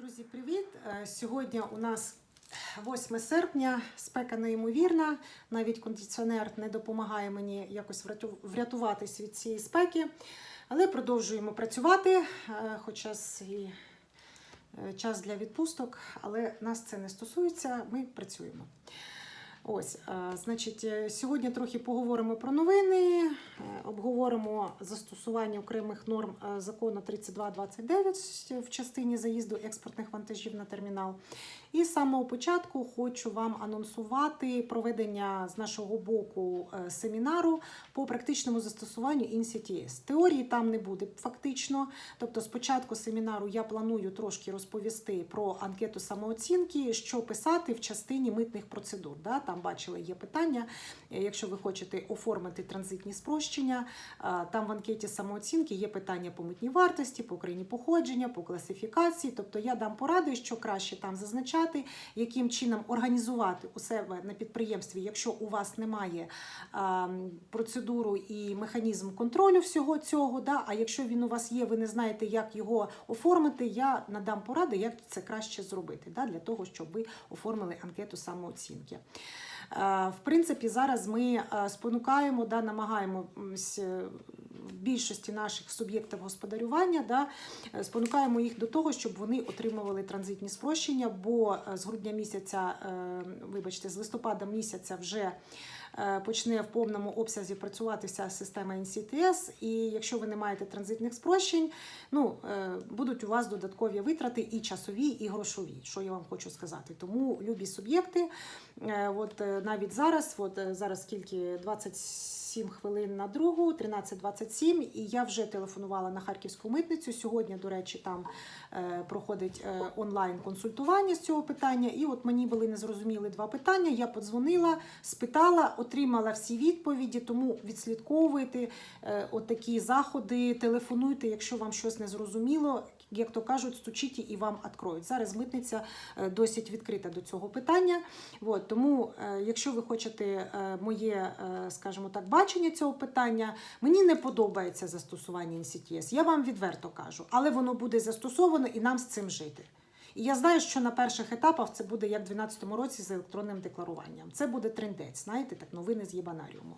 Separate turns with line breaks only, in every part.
Друзі, привіт! Е, Сьогодні у нас 8 серпня, спека неймовірна. Навіть кондиціонер не допомагає мені якось врятуватись від цієї спеки. Але продовжуємо працювати, е, хоча і е, час для відпусток, але нас це не стосується, ми працюємо. Ось, е, значить, е, сьогодні трохи поговоримо про новини, е, обговоримо застосування окремих норм закону 3229 в частині заїзду експортних вантажів на термінал. І з самого початку хочу вам анонсувати проведення з нашого боку семінару по практичному застосуванню INCTS. Теорії там не буде фактично. Тобто, спочатку семінару я планую трошки розповісти про анкету самооцінки, що писати в частині митних процедур. Да? Там бачили, є питання. Е, Якщо ви хочете оформити транзитні спрощення, е, там в анкеті самооцінки є питання по митній вартості, по країні походження, по класифікації. Тобто я дам поради, що краще там зазначати, яким чином організувати у себе на підприємстві, якщо у вас немає а, процедуру і механізм контролю всього цього. Да? А якщо він у вас є, ви не знаєте, як його оформити, я надам поради, як це краще зробити, да? для того, щоб ви оформили анкету самооцінки. Е, В принципі, зараз ми е, спонукаємо, да, намагаємося в більшості наших суб'єктів господарювання, да, е, спонукаємо їх до того, щоб вони отримували транзитні спрощення, бо е, з грудня місяця, е, вибачте, з листопада місяця вже е, почне в повному обсязі працювати вся система NCTS, і якщо ви не маєте транзитних спрощень, ну, е, будуть у вас додаткові витрати і часові, і грошові, що я вам хочу сказати. Тому любі суб'єкти, е, от е, навіть зараз, от е, зараз скільки 27 хвилин на другу, 13.27, і я вже телефонувала на Харківську митницю. Сьогодні, до речі, там е, проходить е, онлайн консультування з цього питання. І от мені були незрозуміли два питання. Я подзвонила, спитала, отримала всі відповіді, тому відслідковуйте е, от такі заходи, телефонуйте, якщо вам щось не зрозуміло. Як то кажуть, стучіть і вам відкроють. Зараз митниця е, досить відкрита до цього питання. От, тому, е, якщо ви хочете е, моє, скажімо так, бачення цього питання, мені не подобається застосування NCTS. Я вам відверто кажу, але воно буде застосовано і нам з цим жити. І я знаю, що на перших етапах це буде як в 2012 році з електронним декларуванням. Це буде трендець, знаєте, так новини з єбанаріуму.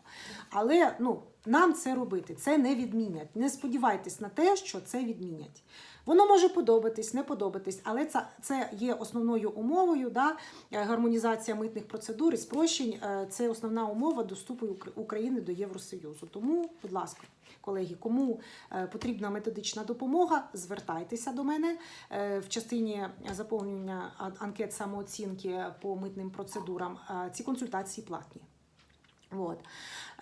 Але ну, нам це робити, це не відмінять. Не сподівайтесь на те, що це відмінять. Воно може подобатись, не подобатись, але це, це є основною умовою. Да? е, Гармонізація митних процедур і спрощень е, це основна умова доступу України до Євросоюзу. Тому, будь ласка, колеги, кому е, потрібна методична допомога, звертайтеся до мене в частині заповнення анкет самооцінки по митним процедурам. Ці консультації платні. От.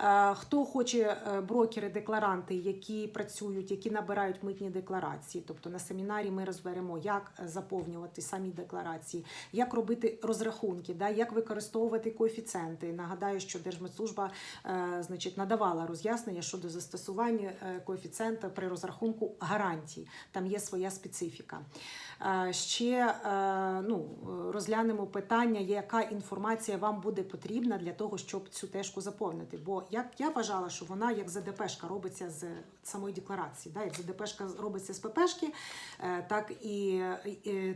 Е, Хто хоче е, брокери-декларанти, які працюють, які набирають митні декларації. Тобто на семінарі ми розберемо, як заповнювати самі декларації, як робити розрахунки, да, як використовувати коефіцієнти. Нагадаю, що Держмитслужба е, значить, надавала роз'яснення щодо застосування коефіцієнта при розрахунку гарантій. Там є своя специфіка. Ще ну, розглянемо питання, яка інформація вам буде потрібна для того, щоб цю тежку заповнити. Бо як я вважала, що вона як ЗДПшка робиться з самої декларації. Да? Як ЗДПшка робиться з ППшки, е, так і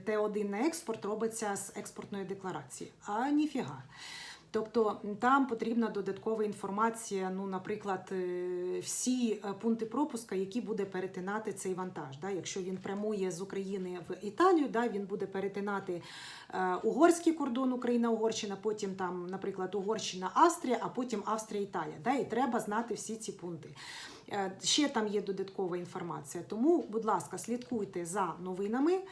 Т1 на експорт робиться з експортної декларації. А ніфіга. Тобто там потрібна додаткова інформація, ну, наприклад, е, всі е, пункти пропуска, які буде перетинати цей вантаж. Да? Якщо він прямує з України в Італію, да, він буде перетинати е, угорський кордон Україна-Угорщина, потім там, наприклад, Угорщина, Австрія, а потім Австрія, Італія. Да? І треба знати всі ці пункти. Е, Ще там є додаткова інформація. Тому, будь ласка, слідкуйте за новинами е,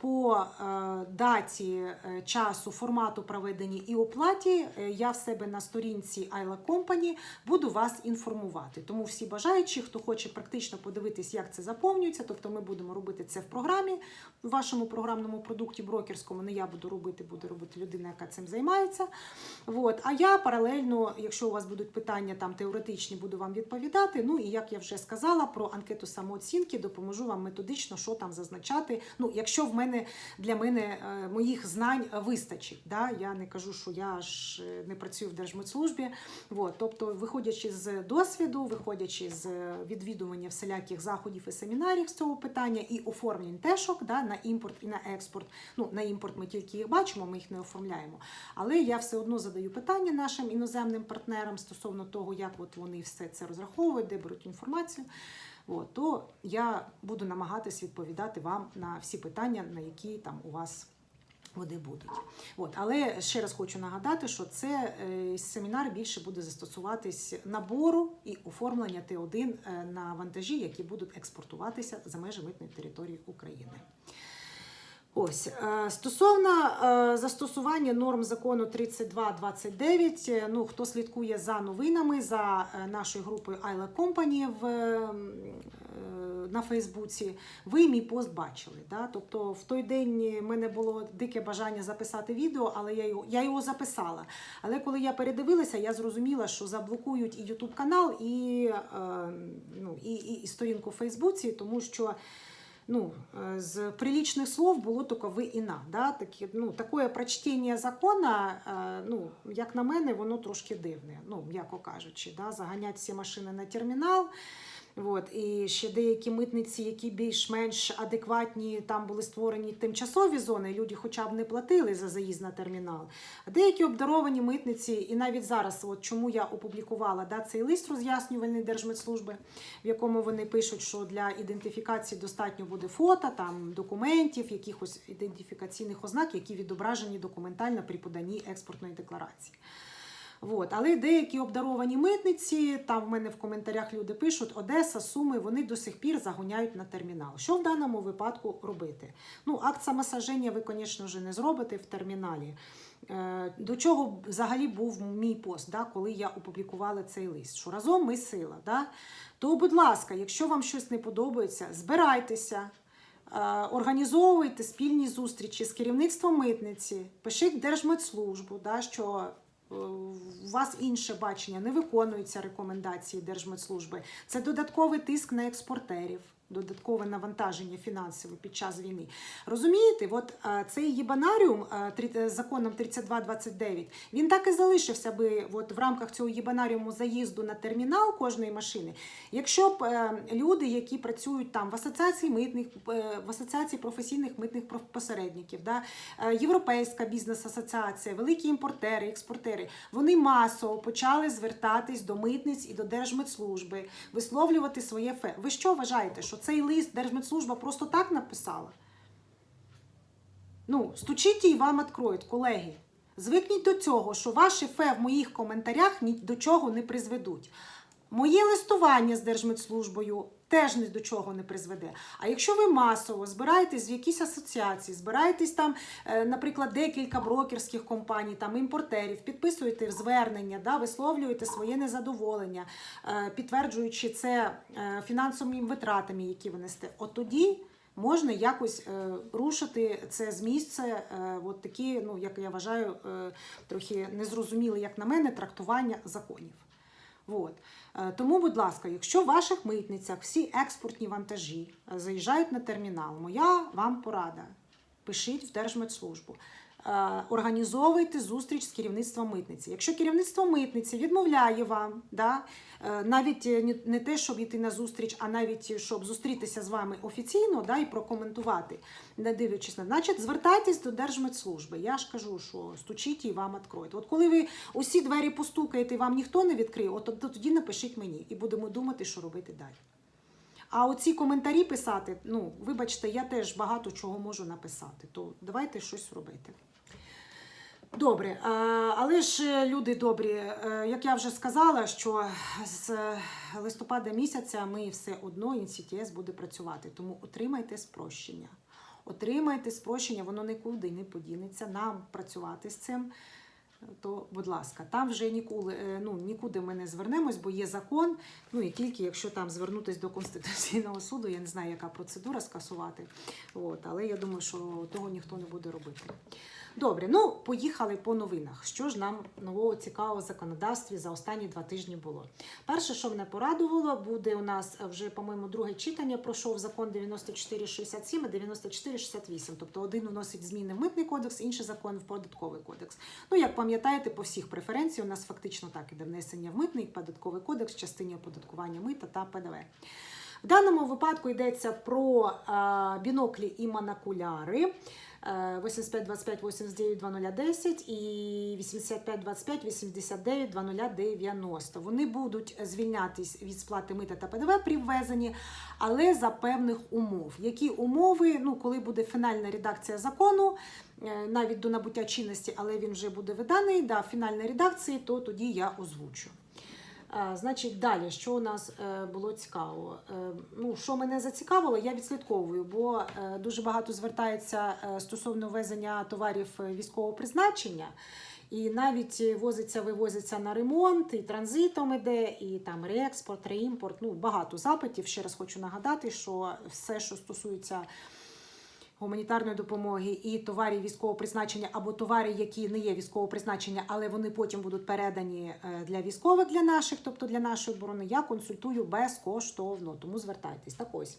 по е, даті, часу, формату проведення і оплаті. Я в себе на сторінці Ayla Company буду вас інформувати. Тому всі бажаючі, хто хоче практично подивитись, як це заповнюється, тобто ми будемо робити це в програмі, в вашому програмному продукті брокерському. Не я буду робити, буде робити людина, яка цим займається. От. А я паралельно, якщо у вас будуть питання там теоретичні, буду вам відповідати. Написати. Ну і як я вже сказала, про анкету самооцінки допоможу вам методично, що там зазначати. Ну, якщо в мене для мене е, моїх знань вистачить. Да? Я не кажу, що я ж е, не працюю в Держмитслужбі. Вот. Тобто, виходячи з досвіду, виходячи з відвідування всіляких заходів і семінарів з цього питання, і оформлень тешок да, на імпорт і на експорт. Ну, на імпорт ми тільки їх бачимо, ми їх не оформляємо. Але я все одно задаю питання нашим іноземним партнерам стосовно того, як от вони все це розраховують, де беруть інформацію. От, то я буду намагатись відповідати вам на всі питання, на які там у вас вони будуть. От, але ще раз хочу нагадати, що це е, семінар більше буде застосуватись набору і оформлення Т1 е, на вантажі, які будуть експортуватися за межі митної території України. Ось е, стосовно е, застосування норм закону 3229, е, ну хто слідкує за новинами за нашою групою Айла Company в на Фейсбуці, ви мій пост бачили. Да? Тобто в той день в мене було дике бажання записати відео, але я його, я його записала. Але коли я передивилася, я зрозуміла, що заблокують і YouTube канал, і, ну, і, і, і сторінку в Фейсбуці, тому що ну, э, з приличных слов було тільки ви і на. Да? Такі, ну, таке прочтення закона, е, ну, як на мене, воно трошки дивне, ну, м'яко кажучи. Да? Заганять всі машини на термінал. От, і ще деякі митниці, які більш-менш адекватні, там були створені тимчасові зони, люди хоча б не платили за заїзд на термінал. А деякі обдаровані митниці, і навіть зараз, от чому я опублікувала да, цей лист роз'яснювальний Держмитслужби, в якому вони пишуть, що для ідентифікації достатньо буде фото, там, документів, якихось ідентифікаційних ознак, які відображені документально при поданні експортної декларації. От. Але деякі обдаровані митниці, там в мене в коментарях люди пишуть, Одеса, Суми, вони до сих пір загоняють на термінал. Що в даному випадку робити? Ну, акт самосаження ви, звісно ж, не зробите в терміналі. Е, До чого взагалі був мій пост, да, коли я опублікувала цей лист? Що разом ми сила. Да? То, будь ласка, якщо вам щось не подобається, збирайтеся. е, Організовуйте спільні зустрічі з керівництвом митниці, пишіть в Держмитслужбу, да, що у вас інше бачення, не виконуються рекомендації Держмедслужби. Це додатковий тиск на експортерів, додаткове навантаження фінансове під час війни. Розумієте, от е, цей єбанаріум е, е, законом 3229, він так і залишився би от, в рамках цього єбанаріуму заїзду на термінал кожної машини. Якщо б люди, які працюють там в асоціації митних, в асоціації професійних митних посередників, да, Європейська бізнес-асоціація, великі імпортери, експортери, вони масово почали звертатись до митниць і до Держмитслужби, висловлювати своє фе. Ви що вважаєте, що цей лист Держмедслужба просто так написала? Ну, стучіть і вам відкроють, колеги. Звикніть до цього, що ваші фе в моїх коментарях ні до чого не призведуть. Моє листування з Держмитслужбою теж ні до чого не призведе. А якщо ви масово збираєтесь в якісь асоціації, збираєтесь там, е, наприклад, декілька брокерських компаній, там імпортерів, підписуєте звернення, да, висловлюєте своє незадоволення, е, підтверджуючи це е, фінансовими витратами, які ви несете, от тоді можна якось е, рушити це з місця. Е, от такі, ну як я вважаю, е, трохи незрозумілі, як на мене, трактування законів. От. Е, Тому, будь ласка, якщо в ваших митницях всі експортні вантажі е, заїжджають на термінал, моя вам порада. Пишіть в Держмитслужбу. Е, Організовуйте зустріч з керівництвом митниці. Якщо керівництво митниці відмовляє вам, да, е, навіть е, не те, щоб йти на зустріч, а навіть щоб зустрітися з вами офіційно да, і прокоментувати, не дивлячись на значить, звертайтесь до Держмитслужби. Я ж кажу, що стучіть і вам відкроють. От коли ви усі двері постукаєте вам ніхто не відкриє, от от тоді напишіть мені і будемо думати, що робити далі. А оці коментарі писати, ну, вибачте, я теж багато чого можу написати, то давайте щось робити. Добре, е, але ж е, люди добрі, е, як я вже сказала, що з листопада місяця ми все одно НCTS буде працювати, тому отримайте спрощення. Отримайте спрощення, воно нікуди не подінеться. Нам працювати з цим. то будь ласка, там вже ніколи, ну, нікуди ми не звернемось, бо є закон. Ну і тільки якщо там звернутися до Конституційного суду, я не знаю, яка процедура скасувати. От, але я думаю, що того ніхто не буде робити. Добре, ну поїхали по новинах. Що ж нам нового цікавого в законодавстві за останні два тижні було? Перше, що мене порадувало, буде у нас вже, по-моєму, друге читання. Пройшов закон 9467 і 9468. Тобто один вносить зміни в митний кодекс, інший закон в податковий кодекс. Ну, як пам'ятаєте, по всіх преференцій у нас фактично так іде внесення в митний податковий кодекс частині оподаткування мита та ПДВ. В даному випадку йдеться про е, біноклі і монокуляри. Е, 85 25 89 2010 і 85 25 89 2090. Вони будуть звільнятись від сплати мита та ПДВ при ввезенні, але за певних умов. Які умови, ну коли буде фінальна редакція закону, е, навіть до набуття чинності, але він вже буде виданий, да, фінальної редакції, то тоді я озвучу. Е, Значить, далі, що у нас е, було цікаво? Е, Ну, що мене зацікавило, я відслідковую, бо дуже багато звертається стосовно ввезення товарів військового призначення. І навіть возиться, вивозиться на ремонт, і транзитом іде, і там реекспорт, реімпорт. Ну, багато запитів. Ще раз хочу нагадати, що все, що стосується гуманітарної допомоги і товарів військового призначення або товари, які не є військового призначення, але вони потім будуть передані е, для військових для наших, тобто для нашої оборони, я консультую безкоштовно. Тому звертайтесь. Так ось.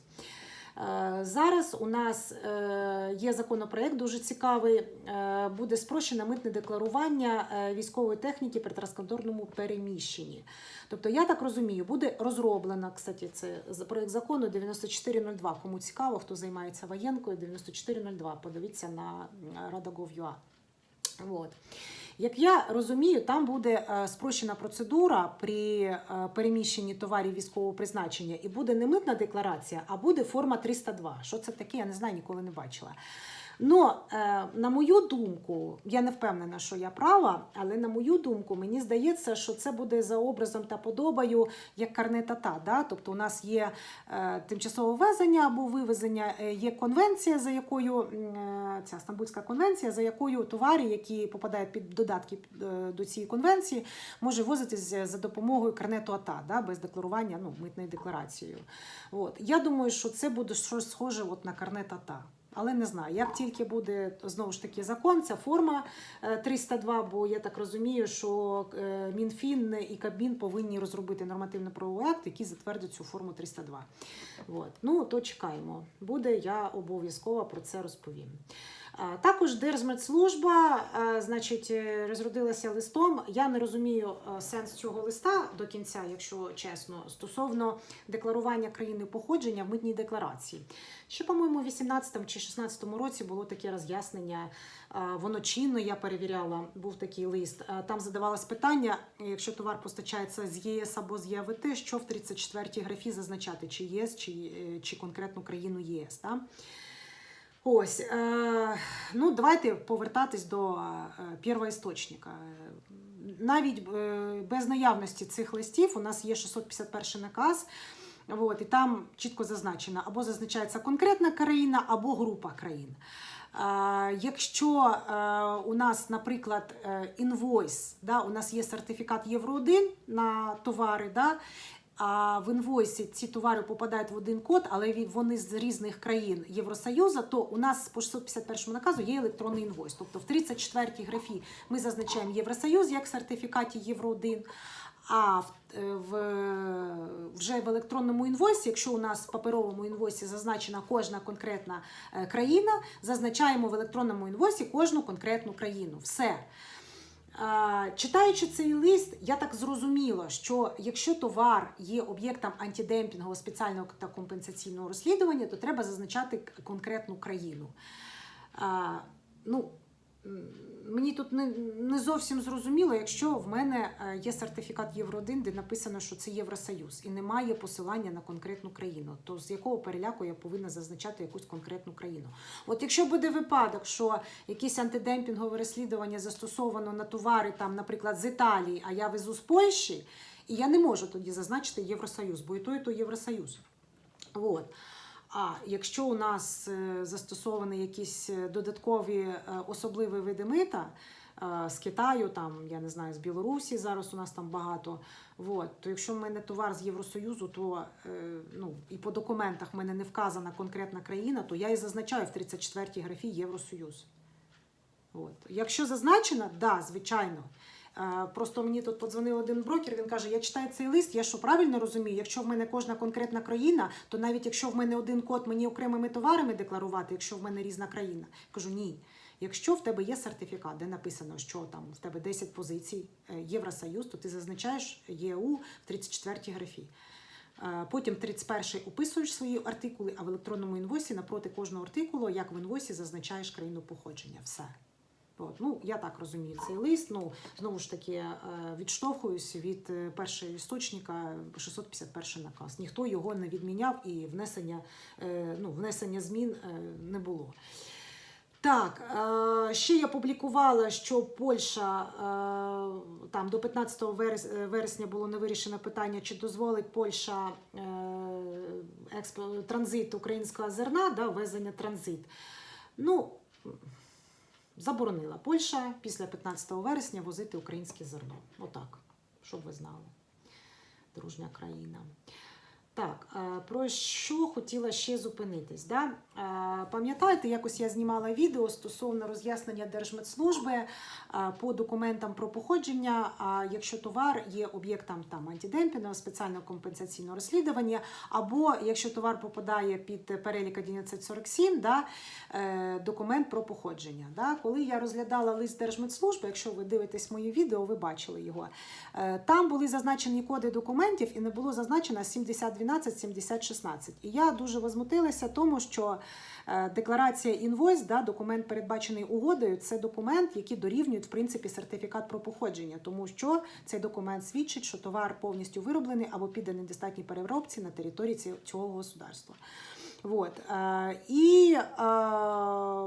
Е, Зараз у нас е, є законопроект дуже цікавий. Е, Буде спрощене митне декларування військової техніки при транскордонному переміщенні. Тобто, я так розумію, буде розроблена, кстати, це проект закону 9402. Кому цікаво, хто займається воєнкою, 9402. Подивіться на Rada.gov.ua. Вот. Як я розумію, там буде е, спрощена процедура при е, переміщенні товарів військового призначення, і буде не митна декларація, а буде форма 302. Що це таке? Я не знаю, ніколи не бачила. Ну, е, на мою думку, я не впевнена, що я права, але на мою думку, мені здається, що це буде за образом та подобою як карне-тата. Да? Тобто, у нас є е, тимчасове ввезення або вивезення, е, є конвенція, за якою ця Стамбульська конвенція, за якою товари, які попадають під додатки до цієї конвенції, може возитись за допомогою карнету АТА, да? без декларування, ну, митною декларацією. От. Я думаю, що це буде щось схоже от на карнет АТА. Але не знаю, як тільки буде знову ж таки закон, ця форма е, 302, бо я так розумію, що е, Мінфін і Кабмін повинні розробити нормативно-правовий акт, який затвердить цю форму 302. От. Ну, то чекаємо. Буде, я обов'язково про це розповім. А, Також Держмедслужба, е, значить, е, розродилася листом. Я не розумію е, сенс цього листа до кінця, якщо чесно, стосовно декларування країни походження в митній декларації. Ще, по-моєму, у 18 чи 16 році було таке роз'яснення. е, Воно чинно, я перевіряла, був такий лист. Е, Там задавалось питання: якщо товар постачається з ЄС або з ЄВТ, що в 34-й графі зазначати, чи ЄС, чи, е, чи конкретну країну ЄС. Так? Ось, е, ну давайте повертатись до е, первоісточника. Навіть е, без наявності цих листів у нас є 651 наказ. От, і там чітко зазначено, або зазначається конкретна країна, або група країн. Е, якщо е, у нас, наприклад, е, інвойс, да, у нас є сертифікат Євро 1 на товари, да, в інвойсі ці товари попадають в один код, але вони з різних країн Євросоюзу, то у нас по 651 наказу є електронний інвойс. Тобто в 34-й графі ми зазначаємо Євросоюз як в сертифікаті Євро 1. А в, вже в електронному інвойсі, якщо у нас в паперовому інвойсі зазначена кожна конкретна е, країна, зазначаємо в електронному інвойсі кожну конкретну країну. Все. Читаючи цей лист, я так зрозуміла, що якщо товар є об'єктом антидемпінгового спеціального та компенсаційного розслідування, то треба зазначати конкретну країну. Ну, мені тут не, не зовсім зрозуміло, якщо в мене е, є сертифікат Євро 1, де написано, що це Євросоюз, і немає посилання на конкретну країну, то з якого переляку я повинна зазначати якусь конкретну країну? От якщо буде випадок, що якесь антидемпінгове розслідування застосовано на товари, там, наприклад, з Італії, а я везу з Польщі, і я не можу тоді зазначити Євросоюз, бо і то, і то Євросоюз. От. А якщо у нас е, застосовані якісь е, додаткові е, особливі види мита, з Китаю, там, я не знаю, з Білорусі зараз у нас там багато. Вот. То якщо в мене товар з Євросоюзу, то ну, і по документах в мене не вказана конкретна країна, то я і зазначаю в 34-й графі Євросоюз. От. Якщо зазначено, да, звичайно. Е, Просто мені тут подзвонив один брокер, він каже: я читаю цей лист, я що правильно розумію, якщо в мене кожна конкретна країна, то навіть якщо в мене один код мені окремими товарами декларувати, якщо в мене різна країна. Кажу, ні. Якщо в тебе є сертифікат, де написано, що там в тебе 10 позицій е, Євросоюз, то ти зазначаєш ЄУ в 34 графі. Е, Потім 31 описуєш свої артикули, а в електронному інвойсі напроти кожного артикулу, як в інвойсі, зазначаєш країну походження. Все. От, ну, я так розумію цей лист. Ну, знову ж таки, е, відштовхуюсь від е, першого істочника 651 наказ. Ніхто його не відміняв і внесення, е, ну, внесення змін не було. Так, ще я публікувала, що Польща там до 15 е, вересня було не вирішено питання, чи дозволить Польща експо- транзит українського зерна, да, ввезення транзит. Ну, заборонила Польща після 15 вересня возити українське зерно. Отак, щоб ви знали. Дружня країна. Так, е, про що хотіла ще зупинитись? Да? Е, Пам'ятаєте, якось я знімала відео стосовно роз'яснення Держмедслужби е, по документам про походження, якщо товар є об'єктом там антидемпінгового спеціального компенсаційного розслідування, або якщо товар попадає під перелік 1147, да, документ про походження. Да? Коли я розглядала лист Держмедслужби, якщо ви дивитесь моє відео, ви бачили його. Там були зазначені коди документів і не було зазначено 7012 7016. І я дуже возмутилася тому, що е, декларація інвойс, да, документ передбачений угодою, це документ, який дорівнює в принципі сертифікат про походження, тому що цей документ свідчить, що товар повністю вироблений або підданий достатній переробці на території цього государства. От. Е, і е,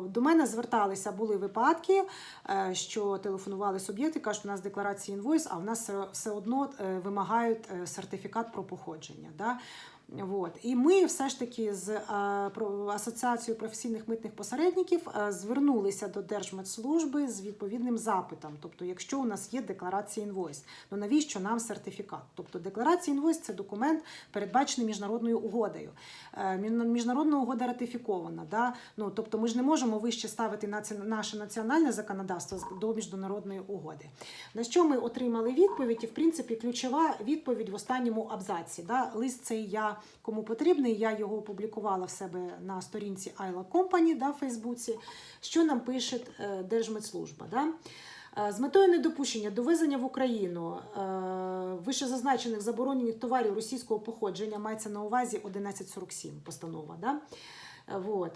до мене зверталися, були випадки, е, що телефонували суб'єкти, кажуть, у нас декларація інвойс, а в нас все, одно вимагають сертифікат про походження. От. І ми все ж таки з е, Асоціацією професійних митних посередників е, звернулися до Держмедслужби з відповідним запитом. Тобто, якщо у нас є декларація інвойс, ну навіщо нам сертифікат? Тобто декларація інвойс це документ, передбачений міжнародною угодою. Е, Міжнародна угода ратифікована. Да? Ну, тобто ми ж не можемо вище ставити наше національне законодавство до міжнародної угоди. На що ми отримали відповідь? І в принципі ключова відповідь в останньому абзаці. Да? Лист цей я кому потрібний, я його опублікувала в себе на сторінці Ayla Company да, в Фейсбуці. Що нам пише е, Держмедслужба? Да? Е, З метою недопущення довезення в Україну е, вищезазначених заборонених товарів російського походження мається на увазі 1147 постанова. Да? Вот.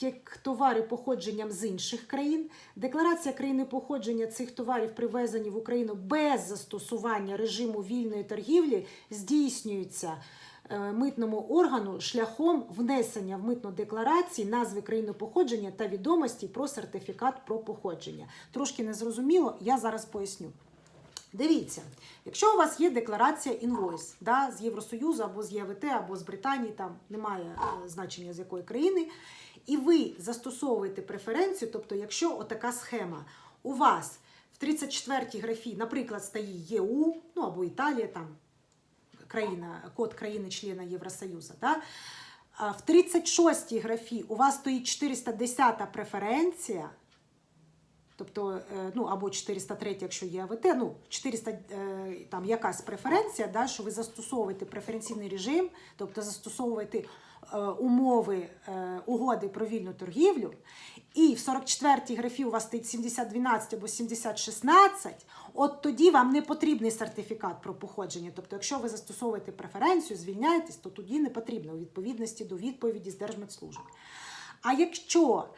Як товари походженням з інших країн, декларація країни походження цих товарів привезені в Україну без застосування режиму вільної торгівлі здійснюється митному органу шляхом внесення в митну декларацію назви країни походження та відомості про сертифікат про походження. Трошки незрозуміло, я зараз поясню. Дивіться, якщо у вас є декларація інвойс да, з Євросоюзу або з ЄВТ, або з Британії, там немає е, значення з якої країни, і ви застосовуєте преференцію, тобто, якщо отака схема у вас в 34-й графі, наприклад, стоїть ЄУ, ну або Італія, там країна, код країни-члена Євросоюзу, да, в 36-й графі у вас стоїть 410 преференція, Тобто, е, ну або 403, якщо є АВТ, ну 400 е, там якась преференція, да, що ви застосовуєте преференційний режим, тобто застосовуєте е, умови угоди про вільну торгівлю, і в 44-й графі у вас стоїть 7012 або 7016, от тоді вам не потрібний сертифікат про походження. Тобто, якщо ви застосовуєте преференцію, звільняєтесь, то тоді не потрібно у відповідності до відповіді з Держмедслужби. А якщо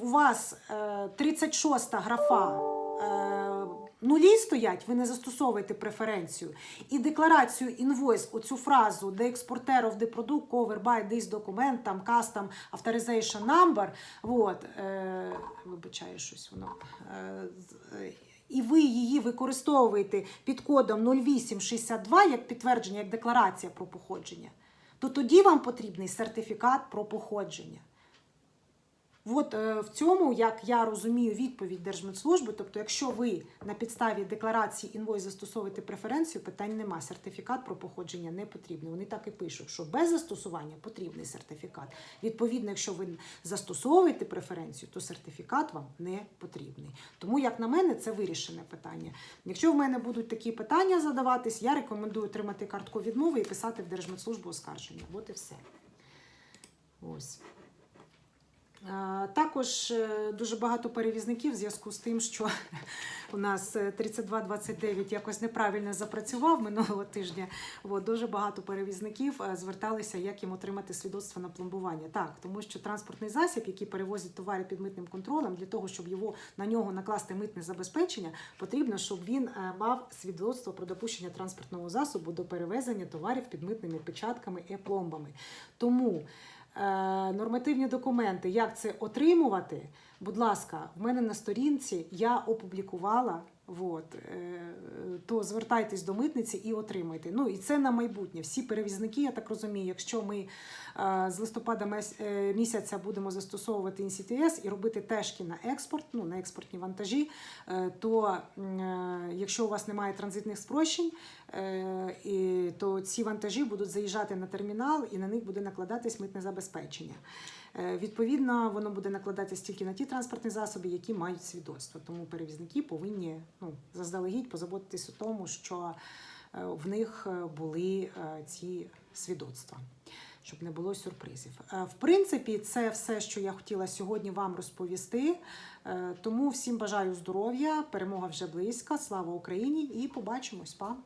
у вас е, 36 графа е, нулі стоять, ви не застосовуєте преференцію, і декларацію інвойс, оцю фразу де експортер of the product cover by this document, там custom authorization number, вот, е, вибачаю щось воно. Е, е, і ви її використовуєте під кодом 0862 як підтвердження, як декларація про походження, то тоді вам потрібний сертифікат про походження. От е, в цьому, як я розумію відповідь Держмедслужби, тобто, якщо ви на підставі декларації інвойс застосовуєте преференцію, питань нема. Сертифікат про походження не потрібний. Вони так і пишуть, що без застосування потрібний сертифікат. Відповідно, якщо ви застосовуєте преференцію, то сертифікат вам не потрібний. Тому, як на мене, це вирішене питання. Якщо в мене будуть такі питання задаватись, я рекомендую отримати картку відмови і писати в Держмедслужбу оскарження. От і все. Ось. Е, Також е, дуже багато перевізників в зв'язку з тим, що у нас е, 3229 якось неправильно запрацював минулого тижня. От, дуже багато перевізників е, зверталися, як їм отримати свідоцтво на пломбування. Так, тому що транспортний засіб, який перевозить товари під митним контролем, для того, щоб його на нього накласти митне забезпечення, потрібно, щоб він е, мав свідоцтво про допущення транспортного засобу до перевезення товарів під митними печатками і пломбами. Тому е, нормативні документи, як це отримувати. Будь ласка, в мене на сторінці я опублікувала. От, е, то звертайтесь до митниці і отримайте. Ну і це на майбутнє. Всі перевізники, я так розумію, якщо ми е, з листопада е, місяця будемо застосовувати NCTS і робити тежки на експорт, ну на експортні вантажі, то якщо у вас немає транзитних спрощень, то ці вантажі будуть заїжджати на термінал і на них буде накладатись митне забезпечення. Е, Відповідно, воно буде накладатись тільки на ті транспортні засоби, які мають свідоцтво. Тому перевізники повинні ну, заздалегідь позаботитись у тому, що е, в них е, були ці свідоцтва. Щоб не було сюрпризів. В принципі, це все, що я хотіла сьогодні вам розповісти. Тому всім бажаю здоров'я, перемога вже близька. Слава Україні і побачимось. Па!